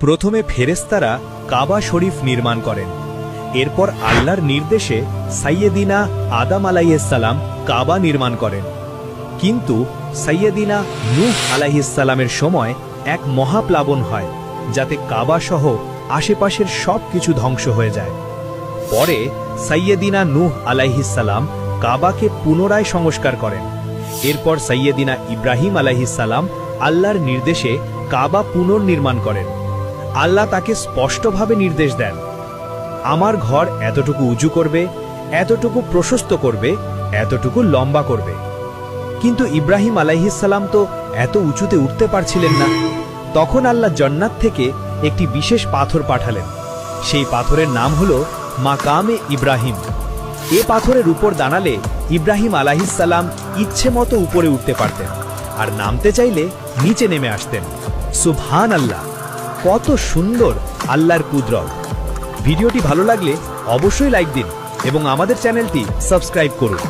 প্রথমে ফেরেস্তারা কাবা শরীফ নির্মাণ করেন। এরপর আল্লাহর নির্দেশে সাইয়েদিনা আদাম আলাইসাল্লাম কাবা নির্মাণ করেন। কিন্তু সৈয়দিনা নূহ আলাইহিসালামের সময় এক মহাপ্লাবন হয়, যাতে কাবা সহ আশেপাশের সব কিছু ধ্বংস হয়ে যায়। পরে সৈয়দিনা নূহ আলাইহিসালাম কাবাকে পুনরায় সংস্কার করেন। এরপর সৈয়দিনা ইব্রাহিম আলাইহিসালাম আল্লাহর নির্দেশে কাবা পুনর্নির্মাণ করেন। আল্লাহ তাকে স্পষ্টভাবে নির্দেশ দেন, আমার ঘর এতটুকু উঁচু করবে, এতটুকু প্রশস্ত করবে, এতটুকু লম্বা করবে। কিন্তু ইব্রাহিম আলাইহিসাল্লাম তো এত উঁচুতে উঠতে পারছিলেন না। তখন আল্লাহ জন্নাত থেকে একটি বিশেষ পাথর পাঠালেন। সেই পাথরের নাম হল মাকামে ইব্রাহিম। এ পাথরের উপর দাঁড়ালে ইব্রাহিম আলাহিসাল্লাম ইচ্ছে মতো উপরে উঠতে পারতেন আর নামতে চাইলে নিচে নেমে আসতেন। সুবহান আল্লাহ কত সুন্দর আল্লাহর কুদরত। ভিডিওটি ভালো লাগলে অবশ্যই লাইক দিন এবং আমাদের চ্যানেলটি সাবস্ক্রাইব করুন।